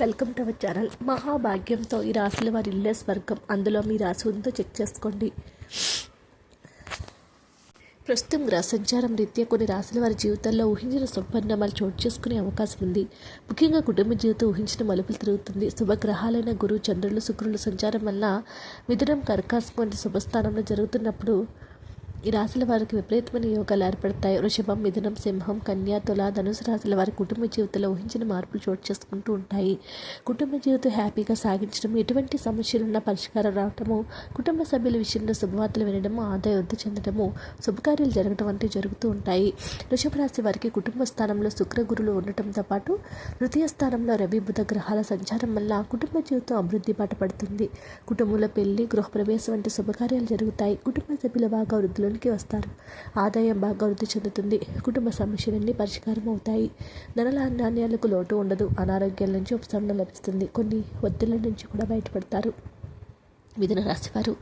Welcome to our channel. మహాభాగ్యంతో ఈ రాశుల వారి ఇల్లే స్వర్గం. అందులో మీ రాశి ఉందో చెక్ చేసుకోండి. ప్రస్తుతం గ్రహ సంచారం రీత్యా కొన్ని రాశుల వారి జీవితాల్లో ఊహించిన శుభపరిణామాలు చోటు చేసుకునే అవకాశం ఉంది. ముఖ్యంగా కుటుంబ జీవితం ఊహించిన మలుపులు తిరుగుతుంది. శుభగ్రహాలైన గురువు చంద్రులు శుక్రులు సంచారం వల్ల మిథునం కర్కాశం వంటి శుభస్థానంలో జరుగుతున్నప్పుడు ఈ రాశుల వారికి విపరీతమైన యోగాలు ఏర్పడతాయి. వృషభం మిథునం సింహం కన్యా తుల ధనుసు రాశుల వారి కుటుంబ జీవితంలో ఊహించిన మార్పులు చోటు చేసుకుంటూ ఉంటాయి. కుటుంబ జీవితం హ్యాపీగా సాగించడం ఎటువంటి సమస్యలున్నా పరిష్కారం రావటము కుటుంబ సభ్యుల విషయంలో శుభవార్తలు వినడము ఆదాయ వృద్ధి చెందడము శుభకార్యాలు జరగడం వంటివి జరుగుతూ ఉంటాయి. వృషభ రాశి వారికి కుటుంబ స్థానంలో శుక్ర గురులు ఉండటంతో పాటు తృతీయ స్థానంలో రవి బుధ గ్రహాల సంచారం వల్ల కుటుంబ జీవితం అభివృద్ధి బాటపడుతుంది కుటుంబంలో పెళ్ళి గృహప్రవేశం వంటి శుభకార్యాలు జరుగుతాయి. కుటుంబ సభ్యుల బాగా వృద్ధిలో అందులోనికి వస్తారు. ఆదాయం బాగా వృద్ధి చెందుతుంది. కుటుంబ సమస్యలన్నీ పరిష్కారం అవుతాయి. ధరల నాణ్యాలకు లోటు ఉండదు. అనారోగ్యాల నుంచి ఉపశమనం లభిస్తుంది. కొన్ని ఒత్తిళ్ళ నుంచి కూడా బయటపడతారు. మిథున రాశివారు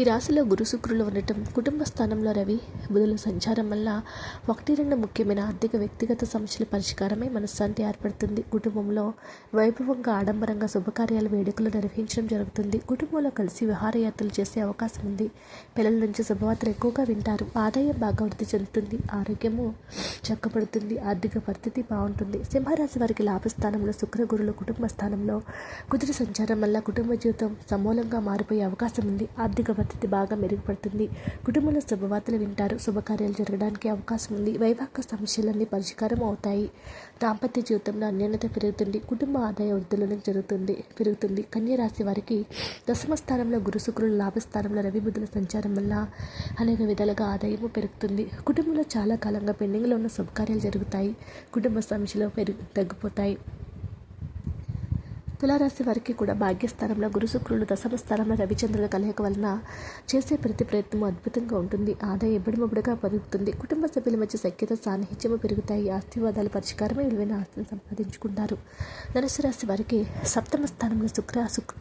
ఈ రాశిలో గురు శుక్రులు ఉండటం కుటుంబ స్థానంలో రవి బుధుల సంచారం వల్ల ఒకటి రెండు ముఖ్యమైన ఆర్థిక వ్యక్తిగత సమస్యల పరిష్కారమే మనశ్శాంతి ఏర్పడుతుంది. కుటుంబంలో వైభవంగా ఆడంబరంగా శుభకార్యాలు వేడుకలు నిర్వహించడం జరుగుతుంది. కుటుంబంలో కలిసి విహారయాత్రలు చేసే అవకాశం ఉంది. పిల్లల నుంచి శుభవార్తలు ఎక్కువగా వింటారు. ఆదాయం బాగా వృద్ధి చెందుతుంది. ఆరోగ్యము చక్కబడుతుంది. ఆర్థిక పరిస్థితి బాగుంటుంది. సింహరాశి వారికి లాభస్థానంలో శుక్ర గురులు కుటుంబ స్థానంలో కుదిరి సంచారం వల్ల కుటుంబ జీవితం సమూలంగా మారిపోయి మారిపోయే అవకాశం ఉంది. ఆర్థిక పరిస్థితి బాగా మెరుగుపడుతుంది. కుటుంబంలో శుభవార్తలు వింటారు. శుభకార్యాలు జరగడానికి అవకాశం ఉంది. వైవాహిక సమస్యలన్నీ పరిష్కారం అవుతాయి. దాంపత్య జీవితంలో అన్యోన్యత పెరుగుతుంది. కుటుంబ ఆదాయ వృద్ధులను జరుగుతుంది పెరుగుతుంది. కన్యరాశి వారికి దశమ స్థానంలో గురు శుక్రులు లాభస్థానంలో రవి బుద్ధుల సంచారం వల్ల అనేక విధాలుగా ఆదాయము పెరుగుతుంది. కుటుంబంలో చాలా కాలంగా పెండింగ్లో ఉన్న శుభకార్యాలు జరుగుతాయి. కుటుంబ సమస్యలు పెరుగు తగ్గిపోతాయి. తులారాశి వారికి కూడా భాగ్యస్థానంలో గురు శుక్రులు దశమ స్థానంలో రవిచంద్రుల కలయిక వలన చేసే ప్రతి ప్రయత్నం అద్భుతంగా ఉంటుంది. ఆదాయం ఎబ్బడిమబ్బడిగా పెరుగుతుంది. కుటుంబ సభ్యుల మధ్య సఖ్యత సాన్నిహిత్యము పెరుగుతాయి. ఆస్తివాదాల పరిష్కారమే విలువైన ఆస్తిని సంపాదించుకుంటారు. ధనుసు రాశి వారికి సప్తమ స్థానంలో శుక్ర శుక్ర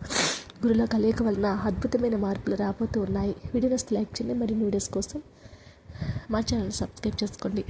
గురుల కలయిక వలన అద్భుతమైన మార్పులు రాబోతూ ఉన్నాయి. వీడియోస్ లైక్ చేయండి. మరిన్ని వీడియోస్ కోసం మా ఛానల్ సబ్స్క్రైబ్ చేసుకోండి.